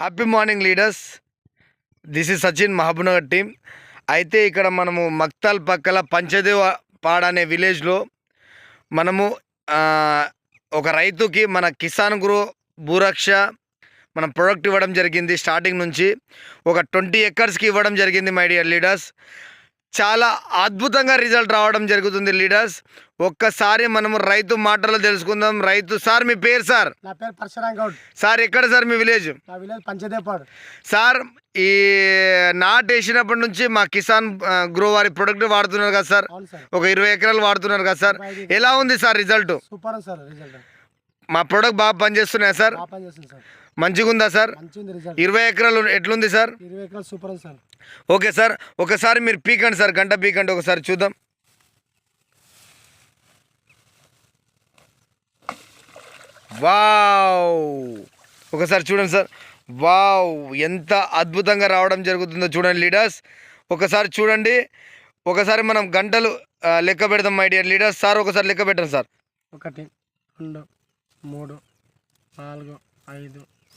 Happy morning leaders this is Sachin Mahabubnagar team అయితే ఇక్కడ మనము మక్తాల్ పక్కల పంచదేవ పాడ అనే విలేజ్లో మనము ఒక రైతుకి మన కిసాన్ గురు భూరక్ష మన ప్రొడక్ట్ ఇవ్వడం జరిగింది స్టార్టింగ్ నుంచి. ఒక ట్వంటీ ఎకర్స్కి ఇవ్వడం జరిగింది మై డియర్ లీడర్స్ చాలా అద్భుతంగా రిజల్ట్ రావడం జరుగుతుంది లీడర్స్. ఒక్కసారి మనము రైతు మాటలు తెలుసుకుందాం. రైతు సార్ మీ పేరు సార్? నా పేరు పరశురాం గౌడ్. సార్ ఎక్కడ సార్ మీ విలేజ్? నా విలేజ్ పంచదేపాడు సార్ ఈ నాటు వేసినప్పటి నుంచి మా కిసాన్ గ్రో వారి ప్రొడక్ట్ వాడుతున్నారు కదా సార్? ఒక ఇరవై ఎకరాలు వాడుతున్నారు కదా సార్? ఎలా ఉంది sir result? Super sir result. మా ప్రొడక్ట్ బాగా పనిచేస్తున్నాయా సార్. మంచిగా ఉందా సార్ ఇరవై ఎకరాలు ఎట్లుంది సార్? ఇరవై ఎకరాలు సూపర్ ఉంది సార్. ఓకే సార్ ఒకసారి మీరు పీకండి సార్ గంట పీకండి ఒకసారి చూద్దాం. వావ్! ఒకసారి చూడండి సార్. వావ్! ఎంత అద్భుతంగా రావడం జరుగుతుందో చూడండి లీడర్స్. ఒకసారి చూడండి. ఒకసారి మనం గంటలు లెక్క పెడదాం మై డియర్ లీడర్స్. సార్ ఒకసారి లెక్క పెట్టండి సార్. ఒకటి రెండు మూడు నాలుగు ఐదు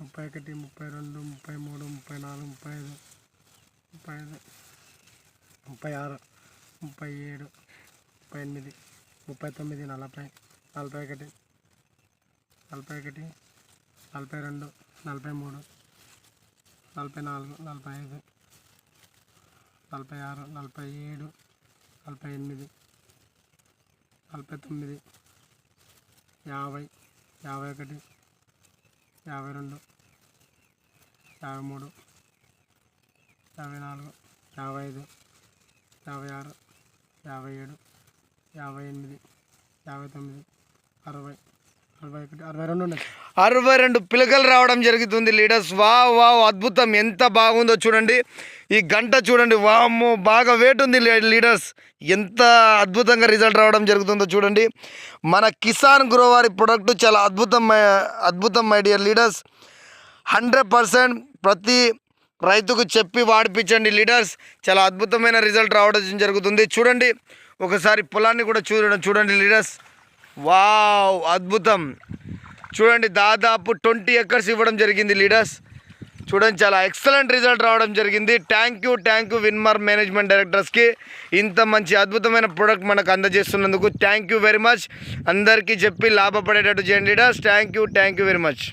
ముప్పై ఒకటి ముప్పై రెండు ముప్పై మూడు ముప్పై నాలుగు ముప్పై ఐదు ముప్పై ఐదు ముప్పై ఆరు ముప్పై ఏడు ముప్పై ఎనిమిది ముప్పై తొమ్మిది నలభై నలభై ఒకటి నలభై ఒకటి నలభై రెండు నలభై మూడు నలభై నాలుగు నలభై ఐదు నలభై ఆరు నలభై ఏడు నలభై ఎనిమిది నలభై తొమ్మిది యాభై యాభై ఒకటి యాభై రెండు యాభై మూడు యాభై నాలుగు యాభై ఐదు యాభై ఆరు యాభై ఏడు యాభై ఎనిమిది యాభై తొమ్మిది అరవై. అరవై రెండు పిలకలు రావడం జరుగుతుంది లీడర్స్ వా వావ్ అద్భుతం. ఎంత బాగుందో చూడండి. ఈ గంట చూడండి. వామ్మో బాగా వెయిట్ ఉంది లీ- లీడర్స్ ఎంత అద్భుతంగా రిజల్ట్ రావడం జరుగుతుందో చూడండి. మన కిసాన్ గ్రోవారి ప్రొడక్ట్ చాలా అద్భుతం అద్భుతం my dear leaders hundred percent ప్రతి రైతుకు చెప్పి వాడిపించండి లీడర్స్ చాలా అద్భుతమైన రిజల్ట్ రావడం జరుగుతుంది. చూడండి. ఒకసారి పొలాన్ని కూడా చూడడం చూడండి లీడర్స్ వావ్ అద్భుతం. చూడండి దాదాపు ట్వంటీ ఎకర్స్ ఇవ్వడం జరిగింది లీడర్స్. చూడండి చాలా ఎక్సలెంట్ రిజల్ట్ రావడం జరిగింది. Thank you thank you Winmar management డైరెక్టర్స్కి ఇంత మంచి అద్భుతమైన ప్రోడక్ట్ మనకు అందజేస్తున్నందుకు థ్యాంక్ యూ వెరీ మచ్ అందరికీ చెప్పి లాభపడేటట్టు చేయండి leaders. Thank you thank you very much